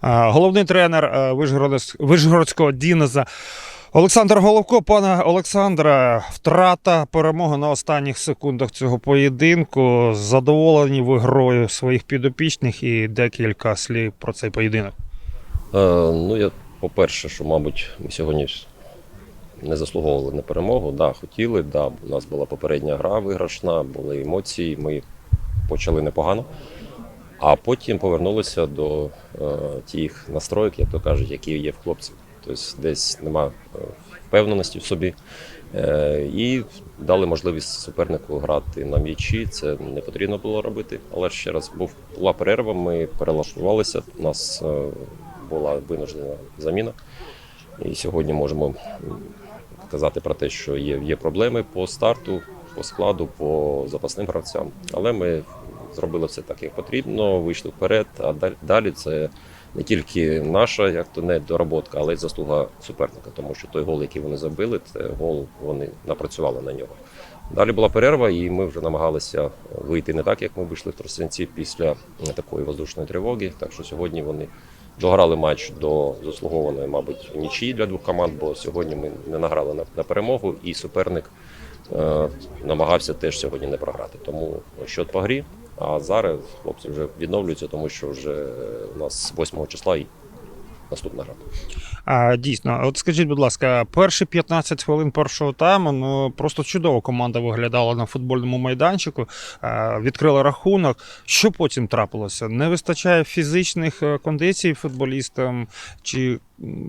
А, Головний тренер е, Вишгородського Дінеза Олександр Головко. Пане Олександре, втрата перемоги на останніх секундах цього поєдинку. Задоволені ви грою своїх підопічних і декілька слів про цей поєдинок. Е, ну, я, по-перше, що, мабуть, ми сьогодні не заслуговували на перемогу. Да, хотіли, да, у нас була попередня гра виграшна, були емоції, ми почали непогано. А потім повернулися до е, тих настроїк, як то кажуть, які є в хлопців. Тобто десь нема е, впевненості в собі. Е, і дали можливість супернику грати на м'ячі. Це не потрібно було робити. Але ще раз був, була перерва, ми перелаштувалися. У нас була винуждена заміна. І сьогодні можемо казати про те, що є, є проблеми по старту, по складу, по запасним гравцям. Але ми зробили все так, як потрібно, вийшли вперед. А далі- це не тільки наша, як то не доработка, але й заслуга суперника, тому що той гол, який вони забили, це гол, вони напрацювали на нього. Далі була перерва, і ми вже намагалися вийти не так, як ми вийшли в Тростянці після е, такої воздушної тривоги. Так що сьогодні вони дограли матч до заслугованої, мабуть, нічиї для двох команд, бо сьогодні ми не награли на, на перемогу, і суперник е, намагався теж сьогодні не програти. Тому счет по грі. А зараз хлопці вже відновлюються, тому що вже у нас 8 числа наступна гра. А, дійсно, от скажіть, будь ласка, перші 15 хвилин першого тайму ну просто чудово команда виглядала на футбольному майданчику, відкрила рахунок. Що потім трапилося? Не вистачає фізичних е, кондицій футболістам чи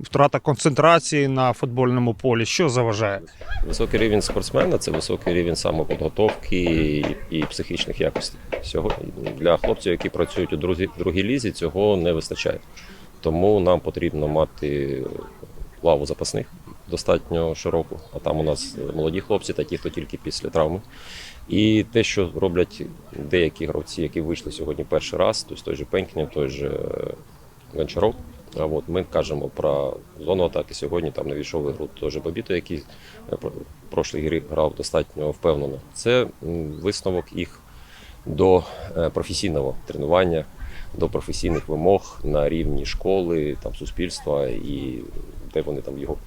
втрата концентрації на футбольному полі? Що заважає? Високий рівень спортсмена це високий рівень самопідготовки і, психічних якостей. Сьогодні для хлопців, які працюють у другій лізі, цього не вистачає. Тому нам потрібно мати лаву запасних достатньо широку. А там у нас молоді хлопці, такі, хто тільки після травми. І те, що роблять деякі гравці, які вийшли сьогодні перший раз, тобто той же Пенькнів, той же е, Гончаров. А от ми кажемо про зону атаки. Сьогодні там не війшов ігру той Бабіто, який е, в прошлій грі грав достатньо впевнено. Це висновок їх до е, професійного тренування, до професійних вимог на рівні школи, там суспільства і де вони там його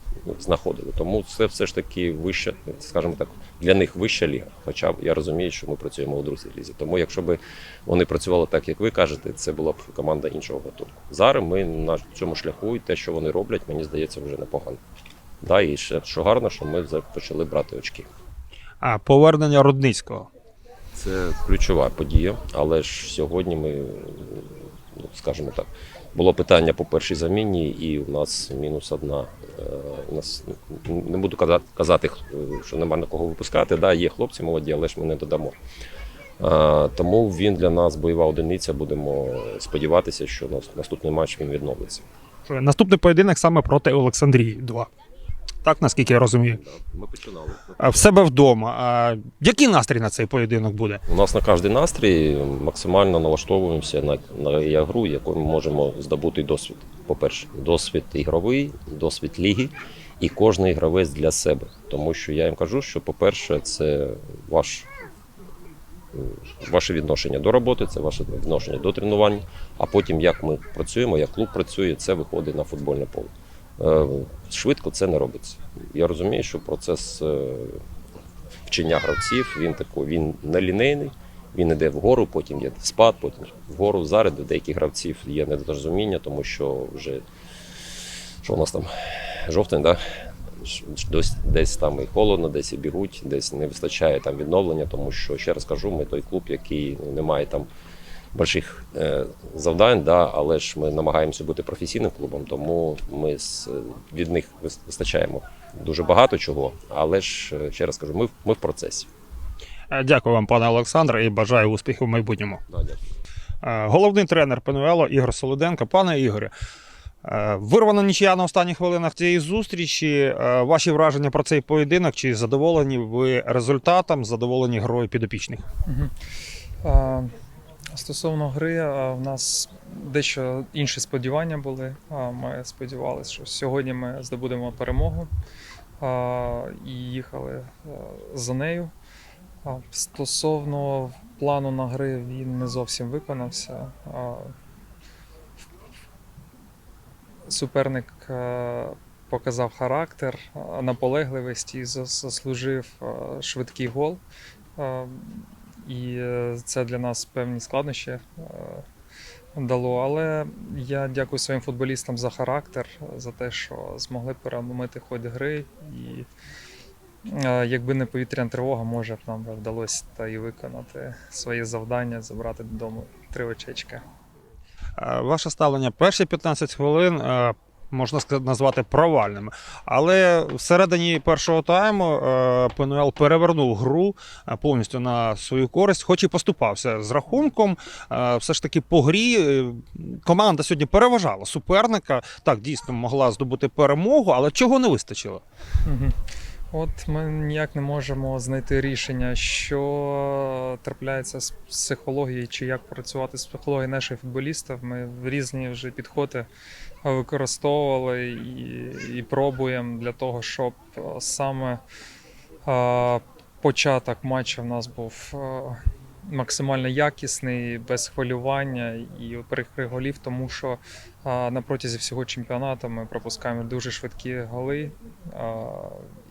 знаходили. Тому це все ж таки вища, скажімо так, для них вища ліга. Хоча я розумію, що ми працюємо у другій лізі. Тому якщо б вони працювали так, як ви кажете, це була б команда іншого гатунку. Зараз ми на цьому шляху, і те, що вони роблять, мені здається, вже непогано. Да, і ще що гарно, що ми почали брати очки. А повернення Рудницького. Це ключова подія, але ж сьогодні ми, ну, скажімо так, було питання по першій заміні, і у нас мінус одна. Е, У нас не буду казати, казати, що нема на кого випускати. Да, є хлопці молоді, але ж ми не додамо. Е, Тому він для нас бойова одиниця. Будемо сподіватися, що наступний матч він відновиться. Наступний поєдинок саме проти Олександрії. 2. Так, наскільки я розумію. Ми починали. В себе вдома. А який настрій на цей поєдинок буде? У нас на кожен настрій максимально налаштовуємося на, на ігру, яку ми можемо здобути досвід. По-перше, досвід ігровий, досвід ліги, і кожен гравець для себе. Тому що я їм кажу, що, по-перше, це ваш, ваше відношення до роботи, це ваше відношення до тренувань. А потім, як ми працюємо, як клуб працює, це виходить на футбольне поле. Е, Швидко це не робиться. Я розумію, що процес е, вчення гравців він такий, він не лінейний. Він йде вгору, потім є спад, потім вгору. Зараз до деяких гравців є недорозуміння, тому що вже що у нас там жовтень, да? Дось- десь там і холодно, десь і бігуть, десь не вистачає там відновлення, тому що ще раз кажу, ми той клуб, який не має там больших е, завдань, да, але ж ми намагаємося бути професійним клубом, тому ми з, від них вистачаємо дуже багато чого. Але ж е, ще раз кажу, ми, в- ми в процесі. Е, Дякую вам, пане Олександре, і бажаю успіхів в майбутньому. Да, дякую. Головний тренер Пенуело Ігор Солоденко. Пане Ігорі, е, вирвана нічия на останніх хвилинах цієї зустрічі. Ваші враження про цей поєдинок? Чи задоволені ви результатом, задоволені грою підопічних? Мгм. Стосовно гри, в нас дещо інші сподівання були. Ми сподівалися, що сьогодні ми здобудемо перемогу і їхали за нею. Стосовно плану на гри, він не зовсім виконався. Суперник е, показав характер, е, наполегливість і заслужив е, швидкий гол. І е, це для нас певні складнощі е, дало. Але я дякую своїм футболістам за характер, за те, що змогли переломити ход гри. І е, якби не повітряна тривога, може б нам вдалося та і виконати своє завдання, забрати додому три очечки. Ваше ставлення перші 15 хвилин можна сказати, назвати провальними. Але всередині першого тайму е, ПНЛ перевернув гру е, повністю на свою користь, хоч і поступався з рахунком. Е, Все ж таки по грі команда сьогодні переважала суперника. Так, дійсно могла здобути перемогу, але чого не вистачило? От ми ніяк не можемо знайти рішення, що трапляється з психологією, чи як працювати з психологією наших футболістів. Ми різні вже підходи використовували і, і пробуємо для того, щоб е, саме е, початок матчу в нас був е, максимально якісний, без хвилювання і перекрив голів, тому що на протязі всього чемпіонату ми пропускаємо дуже швидкі голи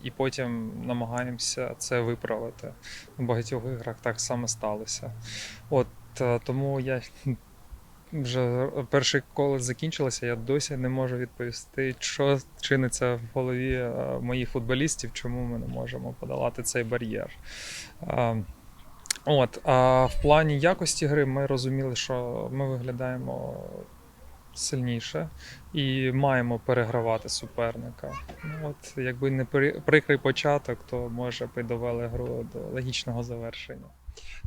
і потім намагаємося це виправити. У багатьох іграх так само сталося. От тому я вже перший коло закінчилося, я досі не можу відповісти, що чиниться в голові е, моїх футболістів, чому ми не можемо подолати цей бар'єр. От, а в плані якості гри ми розуміли, що ми виглядаємо сильніше і маємо перегравати суперника. Ну, От, якби не при- прикрий початок, то може б і довели гру до логічного завершення.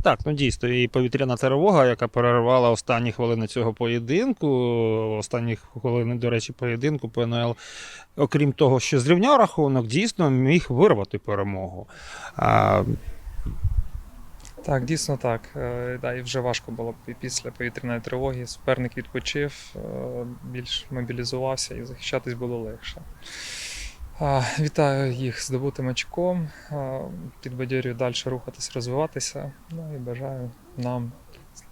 Так, ну дійсно, і повітряна тривога, яка перервала останні хвилини цього поєдинку. Останні хвилини, до речі, поєдинку ПНЛ, окрім того, що зрівняв рахунок, дійсно міг вирвати перемогу. А, Так, дійсно так. Е, Да, і вже важко було після повітряної тривоги. Суперник відпочив, е, більш мобілізувався і захищатись було легше. Вітаю їх з здобутим очком. Підбадьорюю далі рухатись, розвиватися. Ну і бажаю нам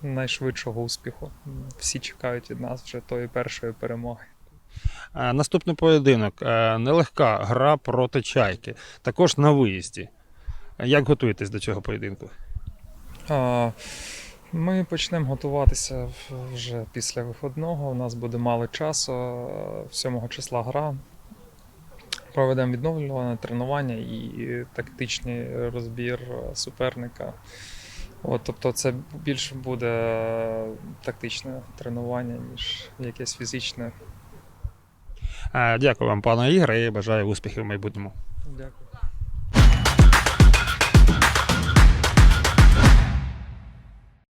найшвидшого успіху. Всі чекають від нас вже тої першої перемоги. наступний поєдинок. Нелегка гра проти чайки. Також на виїзді. Як готуєтесь до цього поєдинку? Ми почнемо готуватися вже після виходного. У нас буде мало часу. е, 7 числа гра. Проведемо відновлюване тренування і тактичний розбір е, суперника. От, тобто це більше буде е, тактичне тренування, ніж якесь фізичне. Дякую вам, пане Ігоре, і бажаю успіхів в майбутньому. Дякую.